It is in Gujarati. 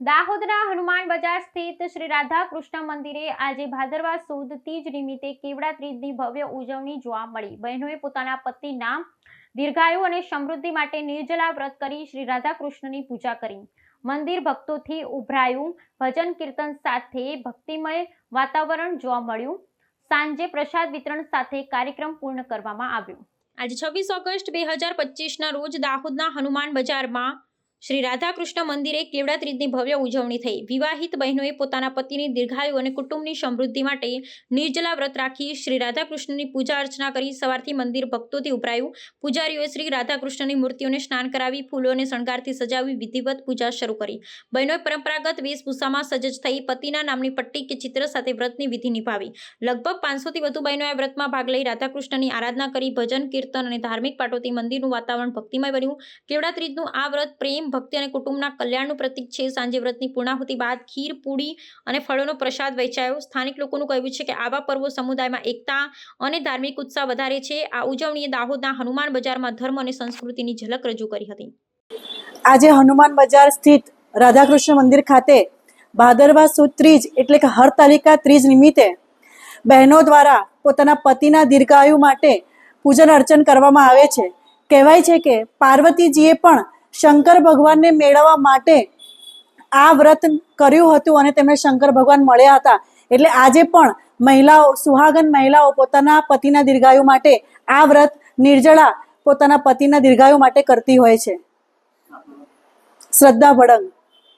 દાહોદના હનુમાન બજાર સ્થિત શ્રી રાધા કૃષ્ણ મંદિરે આજે ભાદરવા સુદ તીજ નિમિત્તે કેવડા ત્રીજની ભવ્ય ઉજવણી જોવા મળી. બહેનોએ પોતાના પતિના દીર્ઘાયુ અને સમૃદ્ધિ માટે નિર્જલા વ્રત કરી શ્રી રાધા કૃષ્ણની પૂજા કરી. મંદિર ભક્તોથી ઉભરાયું. ભજન કીર્તન સાથે ભક્તિમય વાતાવરણ જોવા મળ્યું. સાંજે પ્રસાદ વિતરણ સાથે કાર્યક્રમ પૂર્ણ કરવામાં આવ્યો. આજે છવ્વીસ ઓગસ્ટ બે હજાર પચીસના રોજ દાહોદના હનુમાન બજારમાં શ્રી રાધાકૃષ્ણ મંદિરે કેવડા ત્રીજની ભવ્ય ઉજવણી થઈ. વિવાહિત બહેનોએ પોતાના પતિની દીર્ઘાયુ અને કુટુંબની સમૃદ્ધિ માટે નિર્જલા વ્રત રાખી શ્રી રાધાકૃષ્ણની પૂજા અર્ચના કરી. સવારથી મંદિર ભક્તોથી ઉભરાયું. પૂજારીઓએ શ્રી રાધાકૃષ્ણની મૂર્તિઓને સ્નાન કરાવી ફૂલો અને શણગારથી સજાવી વિધિવત પૂજા શરૂ કરી. બહેનોએ પરંપરાગત વેશભૂષામાં સજજ થઈ પતિના નામની પટ્ટી કે ચિત્ર સાથે વ્રતની વિધિ નિભાવી. લગભગ પાંચસોથી વધુ બહેનોએ વ્રતમાં ભાગ લઈ રાધાકૃષ્ણની આરાધના કરી. ભજન, કીર્તન અને ધાર્મિક પાટોથી મંદિરનું વાતાવરણ ભક્તિમય બન્યું. કેવડા ત્રીજનું આ વ્રત પ્રેમ ભક્તિ અને કુટુંબના કલ્યાણનું પ્રતીક છે. સાંજે વ્રતની પૂર્ણાહુતિ બાદ ખીર પૂડી અને ફળોનો પ્રસાદ વહેંચાયો. સ્થાનિક લોકોનું કહેવું છે કે આવા પર્વો સમુદાયમાં એકતા અને ધાર્મિક ઉત્સાહ વધારે છે. આ ઉજવણીએ દાહોદના હનુમાન બજારમાં ધર્મ અને સંસ્કૃતિની ઝલક રજૂ કરી હતી. આજે હનુમાન બજાર સ્થિત રાધાકૃષ્ણ મંદિર ખાતે ભાદરવા સુદ ત્રીજ એટલે કે હરતાલિકા ત્રીજ નિમિત્તે બહેનો દ્વારા પોતાના પતિના દીર્ઘાયુ માટે પૂજન અર્ચન કરવામાં આવે છે. કહેવાય છે કે પાર્વતીજીએ પણ શંકર ભગવાનને મેળવવા માટે આ વ્રત કર્યું હતું અને તેમને શંકર ભગવાન મળ્યા હતા. એટલે આજે પણ મહિલાઓ, સુહાગન મહિલાઓ પોતાના પતિના દીર્ઘાયુ માટે આ વ્રત નિર્જળા પોતાના પતિના દીર્ઘાયુ માટે કરતી હોય છે. શ્રદ્ધા ભડંગ.